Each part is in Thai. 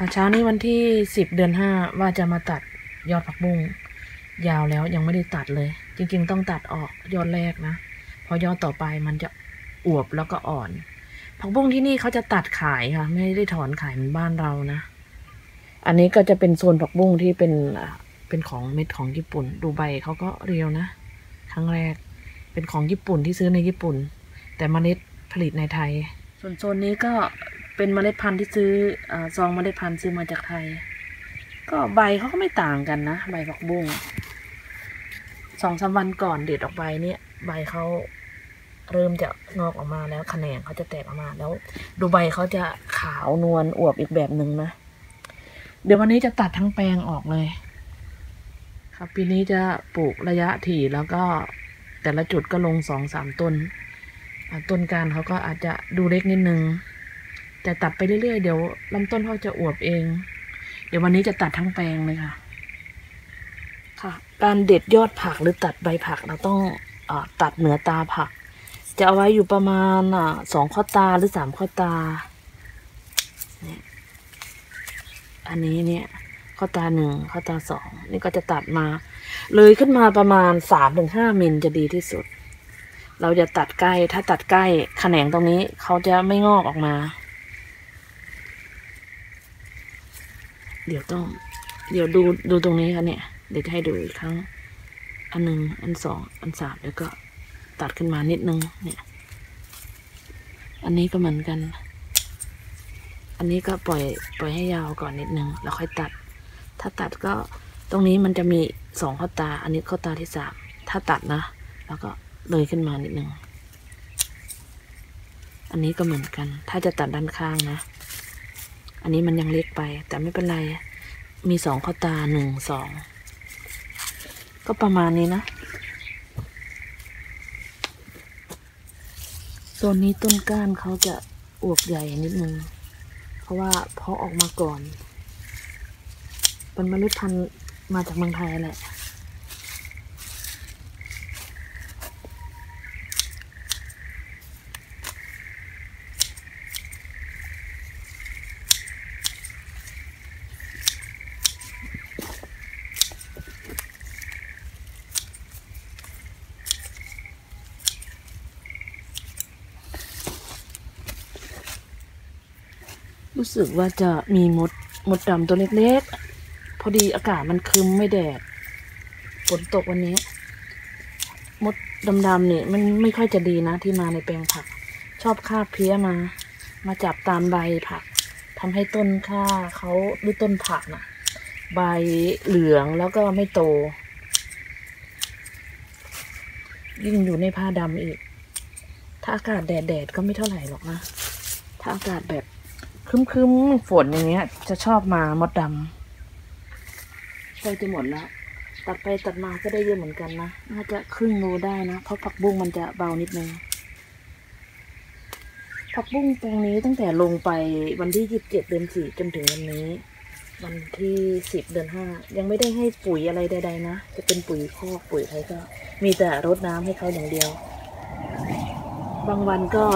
ค่ะเช้านี้วันที่สิบเดือนห้าว่าจะมาตัดยอดผักบุ้งยาวแล้วยังไม่ได้ตัดเลย จริง ๆ ต้องตัดออกยอดแรกนะเพอยอดต่อไปมันจะอวบแล้วก็อ่อน ผักบุ้งที่นี่เขาจะตัดขายค่ะ ไม่ได้ถอนขายเหมือนบ้านเรานะ อันนี้ก็จะเป็นโซนผักบุ้งที่เป็นเป็นของเม็ดของญี่ปุ่น ดูใบเขาก็เรียวนะครั้งแรกเป็นของญี่ปุ่นที่ซื้อในญี่ปุ่น แต่เมล็ดผลิตในไทย ส่วนโซนนี้ก็ เป็นเมล็ดพันธุ์ที่ซื้อซองเมล็ดพันธุ์ซื้อมาจากไทย ก็ใบเขาก็ไม่ต่างกันนะ ใบผักบุ้งสองสามวันก่อนเด็ดออกใบเนี่ย ใบเขาเริ่มจะงอกออกมาแล้วแขนงเขาจะแตกออกมาแล้ว ดูใบเขาจะขาวนวลอวบอีกแบบหนึ่งนะ เดี๋ยววันนี้จะตัดทั้งแปลงออกเลย ครับปีนี้จะปลูกระยะถี่แล้วก็แต่ละจุดก็ลงสองสามต้น ต้นการเขาก็อาจจะดูเล็กนิดนึง แต่ตัดไปเรื่อยๆ เดี๋ยวลำต้นเขาจะอวบเอง เดี๋ยววันนี้จะตัดทั้งแปลงเลยค่ะ ค่ะ การเด็ดยอดผักหรือตัดใบผักเราต้องอตัดเหนือตาผัก จะเอาไว้อยู่ประมาณสองข้อตาหรือสามข้อตาเนี่ยอันนี้เนี่ยข้อตาหนึ่งข้อตาสองนี่ก็จะตัดมา เลยขึ้นมาประมาณสามถึงห้ามิลจะดีที่สุด เราจะตัดใกล้ถ้าตัดใกล้แขนงตรงนี้เขาจะไม่งอกออกมา เดี๋ยวต้อง เดี๋ยวดูดูตรงนี้ค่ะเนี่ยเดี๋ยวจะให้ดูอีกครั้ง อันหนึ่งอันสองอันสามแล้วก็ตัดขึ้นมานิดนึงเนี่ย อันนี้ก็เหมือนกัน อันนี้ก็ปล่อยปล่อยให้ยาวก่อนนิดนึงแล้วค่อยตัด ถ้าตัดก็ตรงนี้มันจะมีสองข้อตา อันนี้ข้อตาที่สามถ้าตัดนะ แล้วก็เลยขึ้นมานิดนึงอันนี้ก็เหมือนกัน ถ้าจะตัดด้านข้างนะ อันนี้มันยังเล็กไป แต่ไม่เป็นไร มีสองข้อตาหนึ่งสอง ก็ประมาณนี้นะโซนนี้ต้นก้านเขาจะอวบใหญ่นิดนึง เพราะว่าเพาะออกมาก่อน เป็นเมล็ดพันธุ์มาจากเมืองไทยแหละ รู้สึกว่าจะมีมดมดดำตัวเล็กๆ พอดีอากาศมันครึ้มไม่แดดฝนตกวันนี้ มดดำๆเนี่ยมันไม่ค่อยจะดีนะ ที่มาในแปลงผัก ชอบคาบเพี้ยมา มาจับตามใบผักทำให้ต้นข้าเขาหรือต้นผักน่ะ ใบเหลืองแล้วก็ไม่โต ยิ่งอยู่ในผ้าดำอีก ถ้าอากาศแดดๆก็ไม่เท่าไหร่หรอกนะ ถ้าอากาศแบบ ครึ้มๆฝนอย่างเงี้ย จะชอบมามดดำใกล้จะหมดแล้ว ตัดไปตัดมาก็ได้เยอะเหมือนกันนะ น่าจะครึ่งโลได้นะ เพราะผักบุ้งมันจะเบานิดนึง ผักบุ้งแปลงนี้ตั้งแต่ลงไปวันที่ยี่สิบเจ็ดเดือนสี่จนถึงวันนี้ วันที่สิบเดือนห้ายังไม่ได้ให้ปุ๋ยอะไรใดๆนะ จะเป็นปุ๋ยคอกปุ๋ยอะไรก็ มีแต่รดน้ำให้เขาอย่างเดียว บางวันก็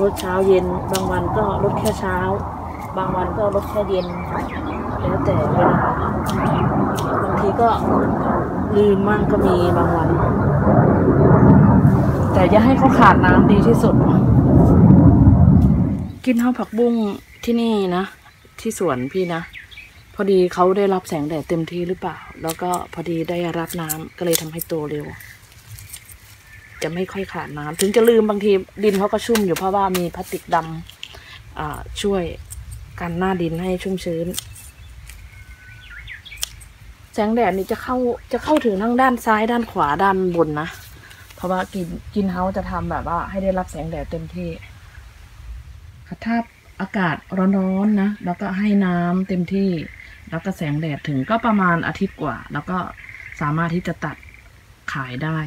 รดเช้าเย็น บางวันก็รดแค่เช้า บางวันก็รดแค่เย็น แล้วแต่เวลาบางทีก็ลืมมั่งก็มีบางวัน แต่อย่าให้เขาขาดน้ำดีที่สุด กินข้าวผักบุ้งที่นี่นะ ที่สวนพี่นะ พอดีเขาได้รับแสงแดดเต็มที่หรือเปล่า แล้วก็พอดีได้รับน้ำก็เลยทำให้โตเร็ว จะไม่ค่อยขาดน้ำถึงจะลืมบางทีดินเขาก็ชุ่มอยู่เพราะว่ามีพลาสติกดำอ่าช่วยกันหน้าดินให้ชุ่มชื้น แสงแดดนี่จะเข้าจะเข้าถึงทั้งด้านซ้ายด้านขวาด้านบนนะ เพราะว่ากินกินเฮาจะทำแบบว่า ให้ได้รับแสงแดดเต็มที่ค่ะถ้าอากาศร้อนๆนะ แล้วก็ให้น้ำเต็มที่ แล้วก็แสงแดดถึงก็ประมาณอาทิตย์กว่า แล้วก็สามารถที่จะตัดขายได้